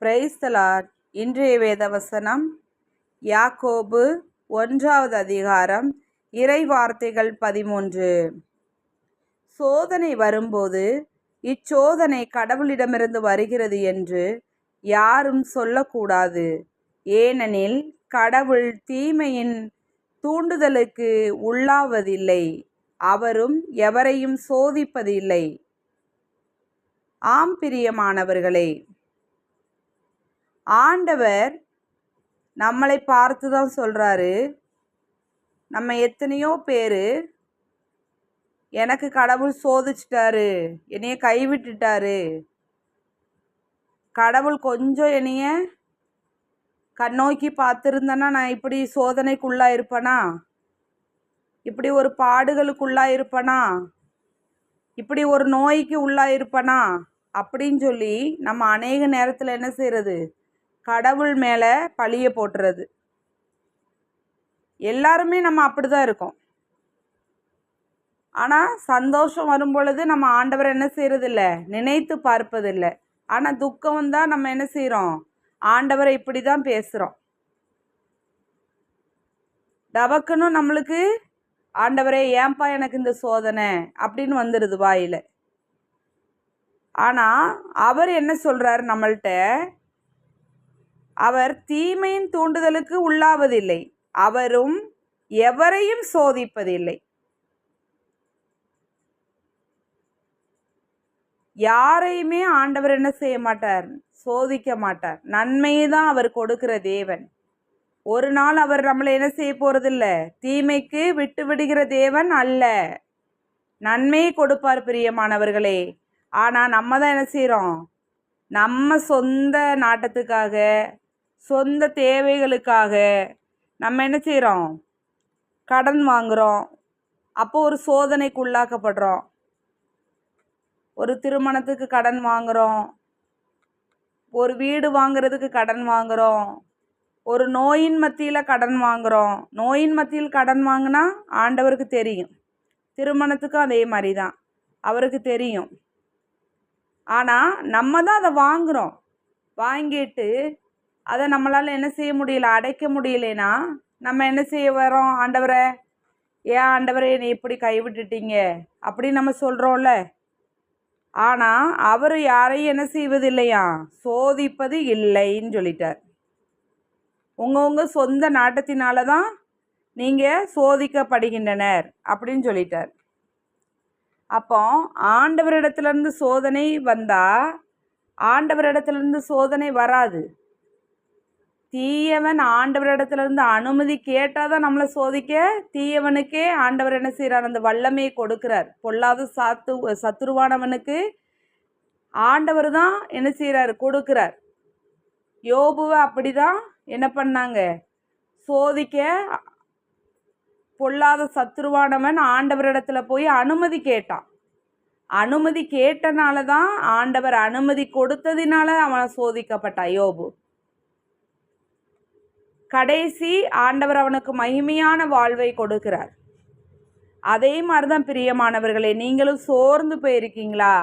பிரைஸ்தலார் இன்றைய வேதவசனம் யாக்கோபு ஒன்றாவது அதிகாரம் இறை வார்த்தைகள் பதிமூன்று. சோதனை வரும்போது இச்சோதனை கடவுளிடமிருந்து வருகிறது என்று யாரும் சொல்லக்கூடாது. ஏனெனில் கடவுள் தீமையின் தூண்டுதலுக்கு உள்ளாவதில்லை. அவரும் எவரையும் சோதிப்பதில்லை. ஆம் பிரியமானவர்களே ஆண்டவர் நம்மளை பார்த்து தான் சொல்கிறாரு நம்ம எத்தனையோ பேர் எனக்கு கடவுள் சோதிச்சிட்டாரு என்னைய கைவிட்டுட்டாரு. கடவுள் கொஞ்சம் என்னைய கண்ணோக்கி பார்த்துருந்தேன்னா நான் இப்படி சோதனைக்குள்ளா இருப்பேனா? இப்படி ஒரு பாடுகளுக்குள்ளா இருப்பேனா? இப்படி ஒரு நோய்க்கு உள்ளா இருப்பேனா? அப்படின்னு சொல்லி நம்ம அநேக நேரத்தில் என்ன செய்கிறது கடவுள் மேலே பழிய போட்டுறது. எல்லாருமே நம்ம அப்படி தான் இருக்கோம். ஆனால் சந்தோஷம் வரும் பொழுது நம்ம ஆண்டவர் என்ன செய்கிறதில்ல நினைத்து பார்ப்பதில்லை. ஆனால் துக்கம் வந்தால் நம்ம என்ன செய்கிறோம் ஆண்டவரை இப்படி தான் பேசுகிறோம் டபக்குன்னு நம்மளுக்கு ஆண்டவரே ஏன்பா எனக்கு இந்த சோதனை? அப்படின்னு வந்துடுது வாயில். ஆனால் அவர் என்ன சொல்கிறார் நம்மள்கிட்ட அவர் தீமையின் தூண்டுதலுக்கு உள்ளாவதில்லை. அவரும் எவரையும் சோதிப்பதில்லை. யாரையுமே ஆண்டவர் என்ன செய்ய மாட்டார்? சோதிக்க மாட்டார். நன்மையை தான் அவர் கொடுக்கிற தேவன். ஒரு நாள் அவர் நம்மளை என்ன செய்ய போகிறதில்ல தீமைக்கு விட்டு விடுகிற தேவன் அல்ல. நன்மையை கொடுப்பார் பிரியமானவர்களே. ஆனால் நம்ம தான் என்ன செய்கிறோம் நம்ம சொந்த நாட்டத்துக்காக சொந்த தேவைகளுக்காக நம்ம என்ன செய்கிறோம் கடன் வாங்குகிறோம் அப்போ ஒரு சோதனைக்கு உள்ளாக்கப்படுறோம். ஒரு திருமணத்துக்கு கடன் வாங்குகிறோம் ஒரு வீடு வாங்குறதுக்கு கடன் வாங்குகிறோம் ஒரு நோயின் மத்தியில் கடன் வாங்குகிறோம் நோயின் மத்தியில் கடன் வாங்கினா ஆண்டவருக்கு தெரியும். திருமணத்துக்கும் அதே மாதிரி தான் அவருக்கு தெரியும். ஆனால் நம்ம தான் அதை வாங்குகிறோம் வாங்கிட்டு அதை நம்மளால் என்ன செய்ய முடியல அடைக்க முடியலனா நம்ம என்ன செய்ய வரோம் ஆண்டவரை ஏன் ஆண்டவரை நீ இப்படி கைவிட்டுட்டீங்க? அப்படின்னு நம்ம சொல்கிறோம்ல ஆனால் அவர் யாரையும் என்ன செய்வது இல்லையா சோதிப்பது இல்லைன்னு சொல்லிட்டார். உங்கள் உங்கள் சொந்த நாட்டத்தினால தான் நீங்கள் சோதிக்கப்படுகின்றனர் அப்படின்னு சொல்லிட்டார். அப்போ ஆண்டவரிடத்துலேருந்து சோதனை வந்தால் ஆண்டவரிடத்துலேருந்து சோதனை வராது. தீயவன் ஆண்டவரிடத்துலேருந்து அனுமதி கேட்டால் தான் நம்மளை சோதிக்க தீயவனுக்கே ஆண்டவர் என்ன செய்கிறார் அந்த வல்லமையை கொடுக்கிறார். பொல்லாத சாத்து சத்துருவானவனுக்கு ஆண்டவர் தான் என்ன செய்கிறார் கொடுக்குறார். யோபுவை அப்படி தான் என்ன பண்ணாங்க? சோதிக்க பொல்லாத சத்துருவானவன் ஆண்டவரிடத்துல போய் அனுமதி கேட்டான். அனுமதி கேட்டனால தான் ஆண்டவர் அனுமதி கொடுத்ததினால அவன் சோதிக்கப்பட்டான் யோபு. கடைசி ஆண்டவர் அவனுக்கு மகிமையான வாழ்வை கொடுக்கிறார். அதே மாதிரி தான் பிரியமானவர்களே நீங்களும் சோர்ந்து போயிருக்கீங்களா?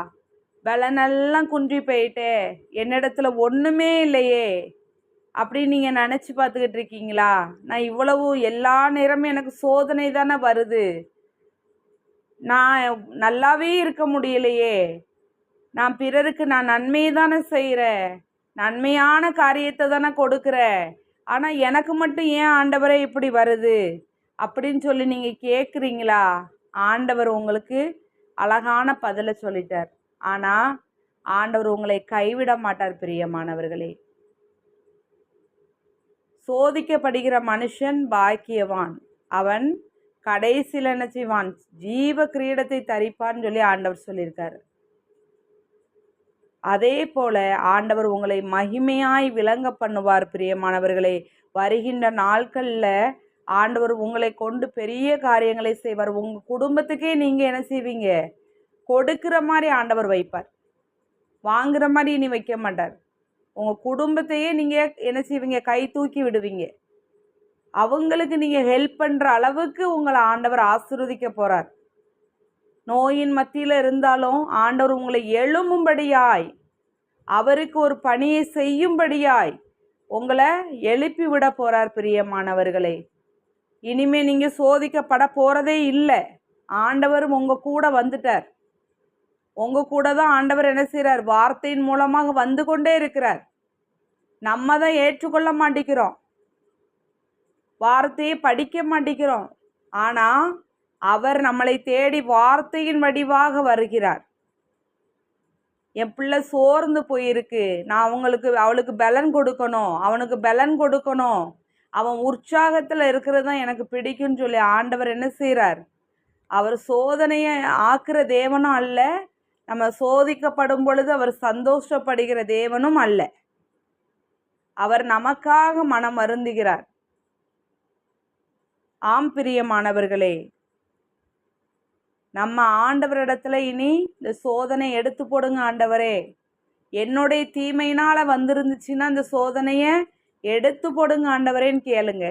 பலனெல்லாம் குன்றி போயிட்டே என்னிடத்துல ஒன்றுமே இல்லையே அப்படின்னு நீங்கள் நினச்சி பார்த்துக்கிட்டு இருக்கீங்களா? நான் இவ்வளவு எல்லா நேரமும் எனக்கு சோதனை தானே வருது. நான் நல்லாவே இருக்க முடியலையே. நான் பிறருக்கு நான் நன்மையை தானே செய்கிறேன் நன்மையான காரியத்தை தானே கொடுக்குறேன். ஆனால் எனக்கு மட்டும் ஏன் ஆண்டவரே இப்படி வருது? அப்படின்னு சொல்லி நீங்கள் கேட்குறீங்களா ஆண்டவர் உங்களுக்கு அழகான பதிலை சொல்லிட்டார். ஆனால் ஆண்டவர் உங்களை கைவிட மாட்டார் பிரியமானவர்களே. சோதிக்கப்படுகிற மனுஷன் பாக்கியவான். அவன் கடைசியில் என்ன செய்வான்? ஜீவ கிரீடத்தை தரிப்பான்னு சொல்லி ஆண்டவர் சொல்லியிருக்காரு. அதே போல ஆண்டவர் உங்களை மகிமையாய் விளங்க பண்ணுவார் பிரியமானவர்களே. வருகின்ற நாட்களில் ஆண்டவர் உங்களை கொண்டு பெரிய காரியங்களை செய்வார். உங்கள் குடும்பத்துக்கே நீங்கள் என்ன செய்வீங்க? கொடுக்குற மாதிரி ஆண்டவர் வைப்பார். வாங்குற மாதிரி இனி வைக்க மாட்டார். உங்கள் குடும்பத்தையே நீங்கள் என்ன செய்வீங்க? கை தூக்கி விடுவீங்க. அவங்களுக்கு நீங்கள் ஹெல்ப் பண்ணுற அளவுக்கு உங்களை ஆண்டவர் ஆசிர்வதிக்க போகிறார் நோயின் மத்தியில் இருந்தாலும் ஆண்டவர் உங்களை எழும்பும்படியாய் அவருக்கு ஒரு பணியை செய்யும்படியாய் உங்களை எழுப்பி விட போகிறார் பிரியமானவர்களே. இனிமே நீங்கள் சோதிக்கப்பட போகிறதே இல்லை. ஆண்டவரும் உங்க கூட வந்துட்டார். உங்கள் கூட தான் ஆண்டவர் என்ன செய்கிறார் வார்த்தையின் மூலமாக வந்து கொண்டே இருக்கிறார். நம்ம தான் ஏற்றுக்கொள்ள மாட்டேங்கிறோம். வார்த்தையை படிக்க மாட்டேங்கிறோம். ஆனால் அவர் நம்மளை தேடி வார்த்தையின் வடிவாக வருகிறார். என் பிள்ளை சோர்ந்து போயிருக்கு. நான் அவங்களுக்கு அவளுக்கு பலன் கொடுக்கணும். அவனுக்கு பலன் கொடுக்கணும். அவன் உற்சாகத்தில் இருக்கிறது தான் எனக்கு பிடிக்கும்னு சொல்லி ஆண்டவர் என்ன செய்கிறார் அவர் சோதனையை ஆக்குற தேவனும் அல்ல. நம்ம சோதிக்கப்படும் பொழுது அவர் சந்தோஷப்படுகிற தேவனும் அல்ல. அவர் நமக்காக மனம் வருந்துகிறார். ஆம் பிரியமானவர்களே நம்ம ஆண்டவரிடத்துல இனி இந்த சோதனை எடுத்து போடுங்க ஆண்டவரே. என்னுடைய தீமையினால் வந்திருந்துச்சுன்னா இந்த சோதனையை எடுத்து போடுங்க ஆண்டவரேன்னு கேளுங்க.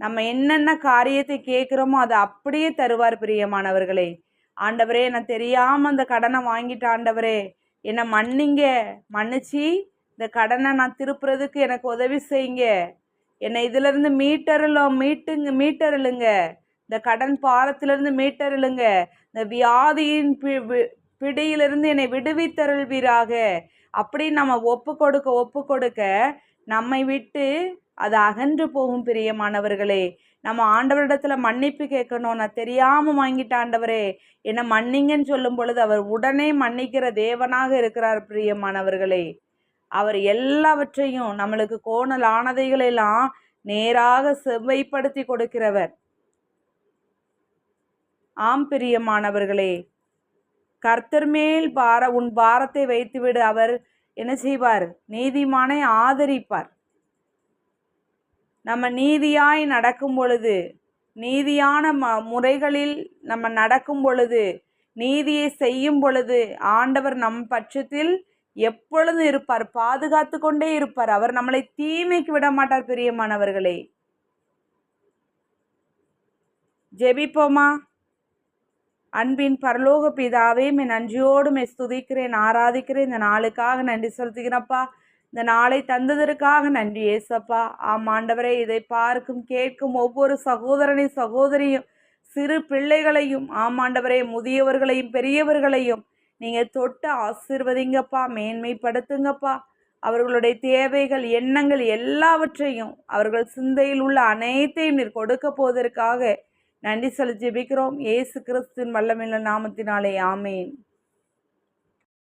நம்ம என்னென்ன காரியத்தை கேட்குறோமோ அதை அப்படியே தருவார் பிரியமானவர்களே. ஆண்டவரே நான் தெரியாமல் அந்த கடனை வாங்கிட்ட ஆண்டவரே என்னை மன்னிங்க. மன்னிச்சு இந்த கடனை நான் திருப்புறதுக்கு எனக்கு உதவி செய்யுங்க. என்னை இதிலிருந்து மீட்டருளும் மீட்டுங்க மீட்டருளுங்க. இந்த கடன் பாரத்திலிருந்து மீட்டருளுங்க. இந்த வியாதியின் பி பிடியிலிருந்து என்னை விடுவித்தருள்வீராக. அப்படின்னு நம்ம ஒப்பு கொடுக்க ஒப்பு கொடுக்க நம்மை விட்டு அது அகன்று போகும் பிரியமானவர்களே. நம்ம ஆண்டவரிடத்துல மன்னிப்பு கேட்கணும். நான் தெரியாமல் வாங்கிட்ட ஆண்டவரே என்னை மன்னிங்கன்னு சொல்லும் பொழுது அவர் உடனே மன்னிக்கிற தேவனாக இருக்கிறார் பிரியமானவர்களே. அவர் எல்லாவற்றையும் நம்மளுக்கு கோணல் ஆனதைகளெல்லாம் நேராக செவ்வைப்படுத்தி கொடுக்கிறவர். ஆம் பிரியமானவர்களே. கர்த்தர் மேல் பார உன் பாரத்தை வைத்துவிடு. அவர் என்ன செய்வார்? நீதிமானை ஆதரிப்பார். நம்ம நீதியாய் நடக்கும் பொழுது நீதியான ம முறைகளில் நம்ம நடக்கும் பொழுது நீதியை செய்யும் பொழுது ஆண்டவர் நம் பட்சத்தில் எப்பொழுதும் இருப்பார். பாதுகாத்து கொண்டே இருப்பார். அவர் நம்மளை தீமைக்கு விட மாட்டார் பிரியமானவர்களே. ஜெபிப்போமா? அன்பின் பரலோக பிதாவே மே நன்றியோடு மே ஸ்துதிக்கிறேன் ஆராதிக்கிறேன். இந்த நாளுக்காக நன்றி செலுத்துகிறப்பா இந்த நாளை தந்ததற்காக நன்றி ஏசப்பா. ஆம் ஆண்டவரே இதை பார்க்கும் கேட்கும் ஒவ்வொரு சகோதரனை சகோதரியும் சிறு பிள்ளைகளையும் ஆம் முதியவர்களையும் பெரியவர்களையும் நீங்கள் தொட்டு ஆசீர்வதிங்கப்பா மேன்மைப்படுத்துங்கப்பா. அவர்களுடைய தேவைகள் எண்ணங்கள் எல்லாவற்றையும் அவர்கள் சிந்தையில் உள்ள அனைத்தையும் நீர் கொடுக்க போவதற்காக நன்றி சொல்லி ஜெபிக்கிறோம். ஏசு கிறிஸ்துவின் வல்லமில்ல நாமத்தினாலே ஆமேன்.